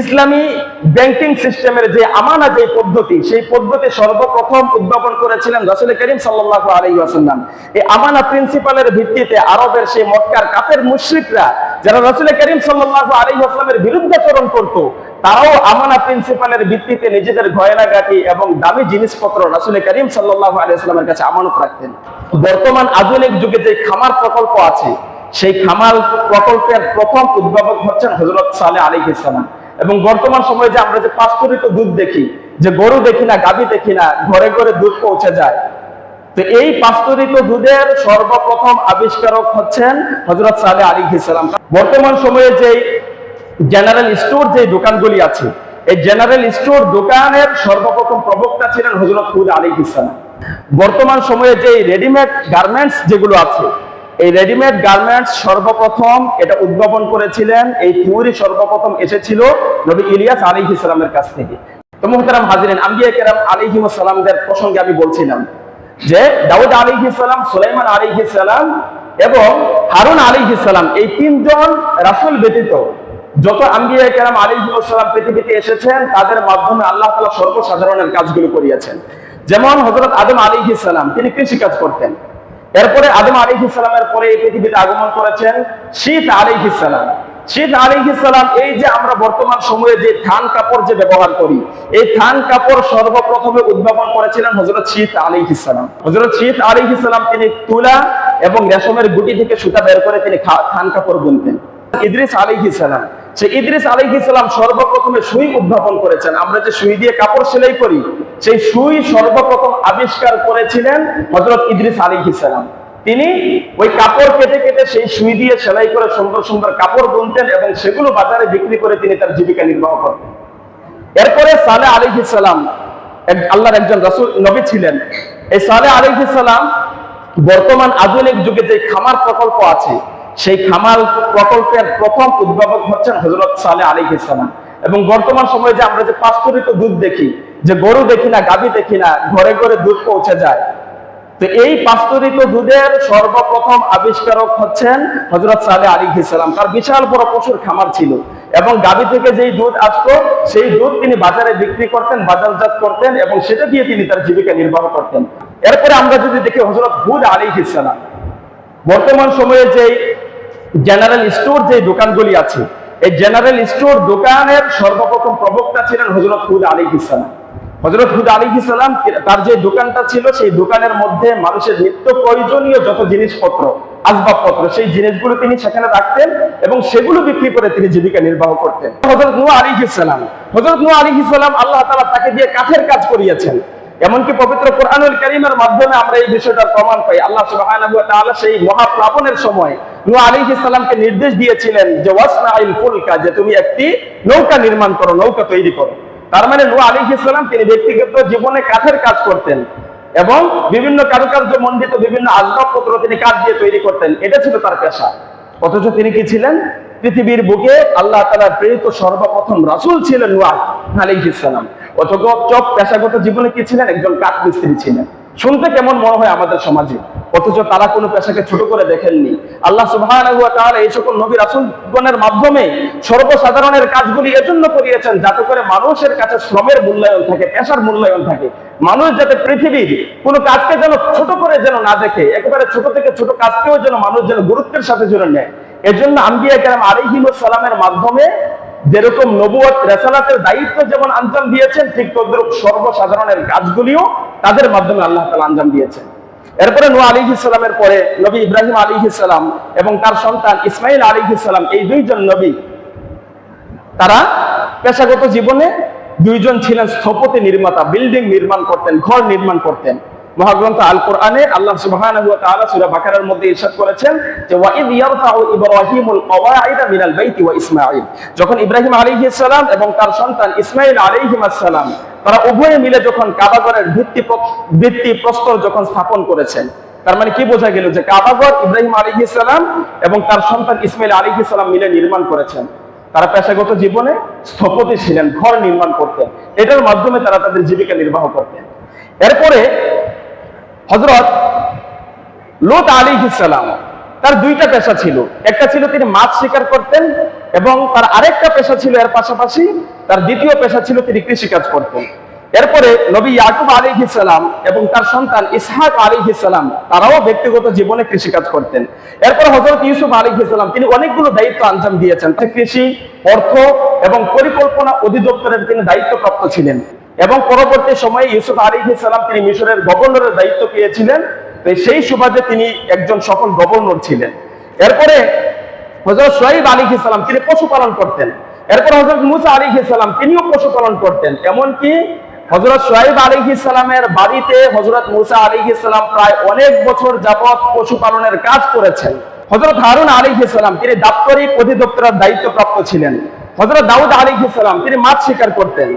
ইসলামী banking সিস্টেমের যে আমানা যে পদ্ধতি, সেই পদ্ধতি সর্বপ্রথম উদ্ভাবন করেছিলেন রাসুল করিম সাল্লাহ আলী আসাল্লাম এই আমানা প্রিন্সিপালের ভিত্তিতে আরবের সেই মক্কার কাফের মুশ্রিকরা, যারা রাসুল করিম সাল্লাহ আলী আসলামের বিরুদ্ধাচরণ করত, তারাও আমানা প্রিন্সিপালের ভিত্তিতে নিজেদের গয়নাগাটি এবং দামি জিনিসপত্র রাসুল করিম সাল্লাহ আলী আসলামের কাছে আমানত রাখতেন। বর্তমান আধুনিক যুগে যে খামার প্রকল্প আছে, সেই খামাল প্রকল্পের প্রথম উদ্ভাবক হচ্ছেন হজরত সালে আলী ইসলাম এবং বর্তমান সময়ে যে আমরা যে পাস্তরিত দুধ দেখি, যে গরু দেখি না, গাভী দেখি না, ঘরে ঘরে দুধ পৌঁছে যায়। তো এই পাস্তরিত দুধের সর্বপ্রথম আবিষ্কারক হচ্ছেন হজরত সালে আলী ইসলাম বর্তমান সময়ে যে জেনারেল স্টোর যে দোকানগুলি আছে, এই জেনারেল স্টোর দোকানের সর্বপ্রথম প্রবক্তা ছিলেন হজরত হুদ আলী ইসলাম বর্তমান সময়ে যে রেডিমেড গার্মেন্টস যেগুলো আছে এই রেডিমেড গার্মেন্টস সর্বপ্রথম এটা উদ্ভাবন করেছিলেন, এই থিওরি সর্বপ্রথম এসেছিল নবী ইলিয়াস আলী ইসলামের কাছ থেকে। তো মোহতারাম হাজিরেন কেরাম আলী প্রসঙ্গে আমি বলছিলাম যে দাউদ আলী ইসলাম সুলাইমান আলী ইসলাম এবং হারুন আলী ইসলাম এই তিনজন রাসুল ব্যতীত যত আম্বিয়া আলী সালাম পৃথিবীতে এসেছেন, তাদের মাধ্যমে আল্লাহ তালা সর্বসাধারণের কাজগুলো করিয়েছেন। যেমন হজরত আদম আলী ইসলাম তিনি কৃষি কাজ করতেন। এরপরে আদম আলী ইসলামের পরে এই পৃথিবীতে আগমন করেছেন শীত আলী ইসলাম শীত আলী ইসলাম এই যে আমরা বর্তমান সময়ে যে থান কাপড় যে ব্যবহার করি, এই থান কাপড় সর্বপ্রথমে উদ্ভাবন করেছিলেন হজরত শীত আলী ইসলাম হজরত শীত আলী ইসলাম তিনি তুলা এবং রেশমের গুটি থেকে সুতা বের করে তিনি থান কাপড় বুনতেন। ইদ্রিস আলী ইসলাম সে ইদ্রিস আলী ইসলাম সর্বপ্রথমে সুই উদ্ভাবন করেছেন। আমরা যে সুই দিয়ে কাপড় সেলাই করি, সেই সুই সর্বপ্রথম আবিষ্কার করেছিলেন হজরত ইদ্রিস আলী ইসলাম তিনি ওই কাপড় কেটে কেটে সেই সুই দিয়ে সেলাই করে সুন্দর সুন্দর কাপড় বুনতেন এবং সেগুলো বাজারে বিক্রি করে তিনি তার জীবিকা নির্বাহ করতেন এরপরে সালে আলী ইসলাম আল্লাহর একজন রসুল নবী ছিলেন। এই সালে আলী ইসলাম বর্তমান আধুনিক যুগে যে খামার প্রকল্প আছে সেই খামার প্রকল্পের প্রথম উদ্ভাবক হচ্ছেন হজরত সালে আলী ইসলাম এবং বর্তমান সময়ে যে আমরা যে পাস্তরিত দুধ দেখি, যে গরু দেখি না, গাভী দেখি না, ঘরে ঘরে দুধ পৌঁছে যায়। তো এই পাস্তরিত দুধের সর্বপ্রথম আবিষ্কারক হচ্ছেন হজরত সালে আলী ইসলাম তার বিশাল বড় পশুর খামার ছিল। এবং গাভী থেকে যেই দুধ আসতো, সেই দুধ তিনি বাজারে বিক্রি করতেন, বাজারজাত করতেন এবং সেটা দিয়ে তিনি তার জীবিকা নির্বাহ করতেন। এরপরে আমরা যদি দেখি হজরত হুদ আলী ইসলাম বর্তমান সময়ে যে জেনারেল স্টোর যে দোকানগুলি আছে, এই জেনারেল স্টোর দোকানের সর্বপ্রথম প্রবক্তা ছিলেন হজরত হুদ আলী ইসলাম হজরত হুদ আলী ইসলাম তার যে দোকানটা ছিল, সেই দোকানের মধ্যে মানুষের নিত্য প্রয়োজনীয় যত জিনিসপত্র, আসবাবপত্র, সেই জিনিসগুলো তিনি সেখানে রাখতেন এবং সেগুলো বিক্রি করে তিনি জীবিকা নির্বাহ করতেন। হজরত নু আলী ইসলাম হজরত নু আলী ইসলাম আল্লাহ তালা তাকে দিয়ে কাঠের কাজ করিয়েছেন। এমনকি পবিত্র কোরআনুল করিমের মাধ্যমে আমরা এই বিষয়টার প্রমাণ পাই। আল্লাহ সেই মহাপ্লাবনের সময় সালামকে নির্দেশ দিয়েছিলেন যে ফুলকা যে তুমি একটি নৌকা নির্মাণ করো, নৌকা তৈরি করো। তার মানে সালাম তিনি ব্যক্তিগত জীবনে কাঠের কাজ করতেন এবং বিভিন্ন কারুকার্য মণ্ডিত বিভিন্ন আসবাবপত্র তিনি কাঠ দিয়ে তৈরি করতেন। এটা ছিল তার পেশা। অথচ তিনি কি ছিলেন? পৃথিবীর বুকে আল্লাহ তালা প্রেরিত সর্বপ্রথম রাসূল ছিলেন সালাম। অথচ পেশাগত জীবনে কি ছিলেন? একজন কাঠ মিস্ত্রি ছিলেন। শুনতে কেমন মনে হয় আমাদের সমাজে? অথচ তারা কোনো পেশাকে ছোট করে দেখেননি। আল্লাহ তাআলা এই সকল নবী রাসূলগণের মাধ্যমে সর্বসাধারণের কাজগুলি এজন্য করিয়েছেন যাতে করে মানুষের কাছে শ্রমের মূল্যায়ন থাকে, পেশার মূল্যায়ন থাকে। মানুষ যাতে পৃথিবীর কোনো কাজকে যেন ছোট করে যেন না দেখে, একেবারে ছোট থেকে ছোট কাজকেও যেন মানুষ যেন গুরুত্বের সাথে জুড়ে নেয়। এজন্য আম্বিয়া কেরাম আলাইহিমুস সালামের মাধ্যমে যেরকম নবুয়ত রেসালাতের দায়িত্ব যেমন আঞ্জাম দিয়েছেন, ঠিক তদ্রুপ সর্বসাধারণের কাজগুলিও তাদের মাধ্যমে আল্লাহ তালা আঞ্জাম দিয়েছেন। এরপরে নু আলী ইসলামের পরে নবী ইব্রাহিম আলী ইসলাম এবং তার সন্তান ইসমাইল আলী ইসলাম এই দুইজন নবী, তারা পেশাগত জীবনে দুইজন ছিলেন স্থপতি নির্মাতা, বিল্ডিং নির্মাণ করতেন, ঘর নির্মাণ করতেন। মহাগ্রন্থ আল কোরআনে আল্লাহ সুবহানাহু ওয়া মধ্যে ইরশাদ করেছেন যে যখন ইব্রাহিম আলাইহিস সালাম এবং তার সন্তান ইসমাঈল আলাইহিস সালাম তারা উভয়ে মিলে যখন কাবাগরের ভিত্তি ভিত্তি প্রস্তর যখন স্থাপন করেছেন, তার মানে কি বোঝা গেল যে কাবাগর ইব্রাহিম আলাইহিস সালাম এবং তার সন্তান ইসমাইল আলাইহিস সালাম মিলে নির্মাণ করেছেন। তারা পেশাগত জীবনে স্থপতি ছিলেন, ঘর নির্মাণ করতেন। এটার মাধ্যমে তারা তাদের জীবিকা নির্বাহ করতেন। এরপরে হজরত লোত আলী ইসলাম তার দুইটা পেশা ছিল। একটা ছিল তিনি মাছ শিকার করতেন এবং তার আরেকটা পেশা ছিল এর পাশাপাশি তার দ্বিতীয় পেশা ছিল তিনি কৃষিকাজ করতেন। এরপরে নবী ইয়াকুব আলী সালাম এবং তার সন্তান ইসহাক আলী সালাম, তারাও ব্যক্তিগত জীবনে কৃষিকাজ করতেন। এরপর হজরত ইউসুফ আলী সালাম, তিনি অনেকগুলো দায়িত্ব আঞ্জাম দিয়েছেন। কৃষি, অর্থ এবং পরিকল্পনা অধিদপ্তরের তিনি দায়িত্বপ্রাপ্ত ছিলেন। এবং পরবর্তী সময়ে ইউসুফ আলী সালাম তিনি মিশরের গভর্নরের দায়িত্ব পেয়েছিলেন। সেই সুবাদে তিনি একজন সফল গভর্নর ছিলেন। এরপরে হজরত সোহাইব আলী সালাম তিনি পশুপালন করতেন। এরপর হজরত মুসা আলী সালাম তিনিও পশুপালন করতেন। এমনকি হজরত সোহাইব আলী সালামের বাড়িতে হজরত মুসা আলী সালাম প্রায় অনেক বছর যাবৎ পশুপালনের কাজ করেছেন। হজরত হারুন আলী সালাম তিনি দাপ্তরিক অধিদপ্তরের দায়িত্বপ্রাপ্ত ছিলেন। হজরত দাউদ আলী সালাম তিনি মাছ শিকার করতেন।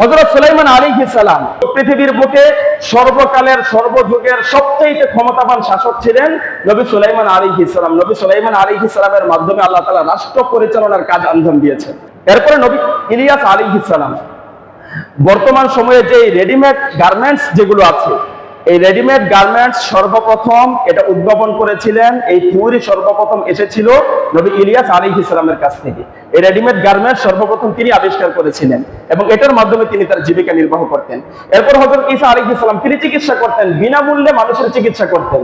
হজরত সুলাইমান আলী সালাম পৃথিবীর বুকে সর্বকালের, সর্বযুগের সবচেয়ে ক্ষমতাবান শাসক ছিলেন নবী সুলাইমান আলী সালাম। নবী সুলাইমান আলী সালামের মাধ্যমে আল্লাহ তালা রাষ্ট্র পরিচালনার কাজ আঞ্জাম দিয়েছেন। এরপরে নবী ইলিয়াস আলী সালাম। বর্তমান সময়ে যে রেডিমেড গার্মেন্টস যেগুলো আছে এই রেডিমেড গার্মেন্টস সর্বপ্রথম এটা উদ্ভাবন করেছিলেন, এই থিওরি সর্বপ্রথম এসেছিল নবী ইলিয়াস আলী ইসলামের কাছ থেকে। এই রেডিমেড গার্মেন্টস সর্বপ্রথম তিনি আবিষ্কার করেছিলেন এবং এটার মাধ্যমে তিনি তার জীবিকা নির্বাহ করতেন। এরপর হজরত ইসা আলী ইসলাম তিনি চিকিৎসা করতেন, বিনামূল্যে মানুষের চিকিৎসা করতেন।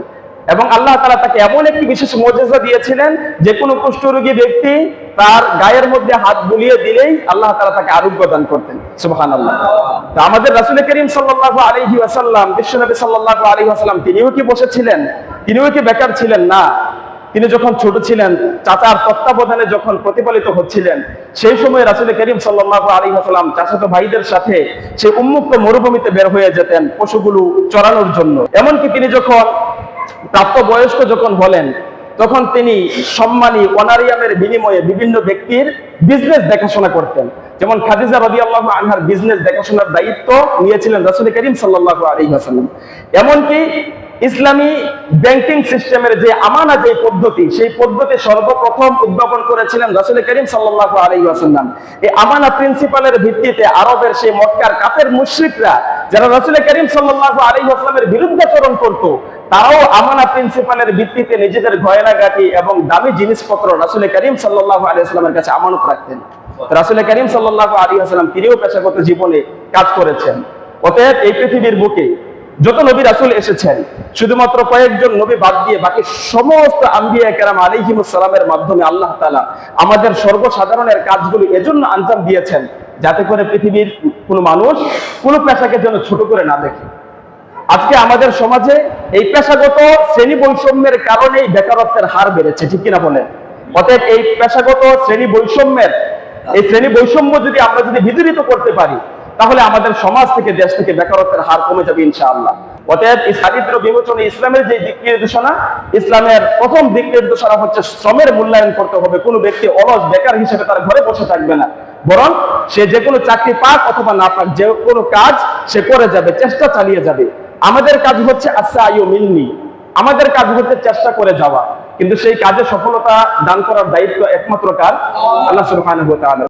এবং আল্লাহ তালা তাকে এমন একটি বিশেষ মর্যাদা দিয়েছিলেন যে কোনো কুষ্ঠরোগী ব্যক্তি তার গায়ের মধ্যে হাত বুলিয়ে দিলেই আল্লাহ তালা তাকে আরোগ্য দান করতেন। সুবাহান আল্লাহ তা আমাদের রাসুল করিম সাল্লাহ আলহি আসাল্লাম বিশ্বনবী সাল্লাহ আলহি আসাল্লাম তিনিও কি বসেছিলেন? তিনিও কি বেকার ছিলেন? না। তিনি যখন ছোট ছিলেন চাচার তত্ত্বাবধানে যখন প্রতিপালিত হচ্ছিলেন, সেই সময় রাসুল করিম সাল্লাহ আলী হাসালাম চাচাতো ভাইদের সাথে সেই উন্মুক্ত মরুভূমিতে বের হয়ে যেতেন পশুগুলো চড়ানোর জন্য। এমনকি তিনি যখন প্রাপ্তবয়স্ক যখন হলেন, তখন তিনি সম্মানী অনারিয়ামের বিনিময়ে বিভিন্ন ব্যক্তির বিজনেস দেখাশোনা করতেন। যেমন খাদিজা রবি আল্লাহ আনহার বিজনেস দেখাশোনার দায়িত্ব নিয়েছিলেন রাসুল করিম সাল্লাহ আলী হাসালাম এমনকি ইসলামী ব্যাংকিং সিস্টেমের যে আমানা যে পদ্ধতি, সেই পদ্ধতি সর্বপ্রথম উদ্ভাবন করেছিলেন রাসুল করিম সাল্লাহ আলী আসাল্লাম এই আমানা প্রিন্সিপালের ভিত্তিতে আরবের সেই মক্কার কাপের মুশ্রিকরা, যারা রাসুল করিম সাল্লাহ আলী আসলামের বিরুদ্ধাচরণ করত তারাও আমানা প্রিন্সিপালের ভিত্তিতে নিজেদের গয়নাগাটি এবং দামি জিনিসপত্র রাসুল করিম সাল্লাহ আলী আসলামের কাছে আমানত রাখতেন। রাসুল করিম সাল্লাহ আলী আসলাম তিনিও পেশাগত জীবনে কাজ করেছেন। অতএব এই পৃথিবীর বুকে যত নবী রাসুল এসেছেন, শুধুমাত্র কয়েকজন নবী বাদ দিয়ে বাকি সমস্ত আম্বিয়া কেরাম আলিহিমুসালামের মাধ্যমে আল্লাহ তালা আমাদের সর্বসাধারণের কাজগুলো এজন্য আঞ্জাম দিয়েছেন, যাতে করে পৃথিবীর কোনো মানুষ কোনো পেশাকে যেন ছোট করে না দেখে। আজকে আমাদের সমাজে এই পেশাগত শ্রেণি বৈষম্যের কারণেই বেকারত্বের হার বেড়েছে, ঠিক কিনা বলেন? অতএব এই পেশাগত শ্রেণি বৈষম্যের, এই শ্রেণি বৈষম্য যদি আমরা যদি বিদরিত করতে পারি, তাহলে আমাদের সমাজ থেকে, দেশ থেকে বেকারত্বের হার কমে যাবে ইনশাআল্লাহ। অতএব এই দারিদ্র বিমোচনে ইসলামের যে দিক নির্দেশনা, ইসলামের প্রথম দিক নির্দেশনা হচ্ছে শ্রমের মূল্যায়ন করতে হবে। কোনো ব্যক্তি অলস বেকার হিসেবে তার ঘরে বসে থাকবে না। বরং সে যে কোনো চাকরি পাক অথবা না পাক, যে কোনো কাজ সে করে যাবে, চেষ্টা চালিয়ে যাবে। আমাদের কাজ হচ্ছে আচ্ছা আয়ু মিলনি আমাদের কাজ হচ্ছে চেষ্টা করে যাওয়া। কিন্তু সেই কাজে সফলতা দান করার দায়িত্ব একমাত্র কার? আল্লাহ তাআলা।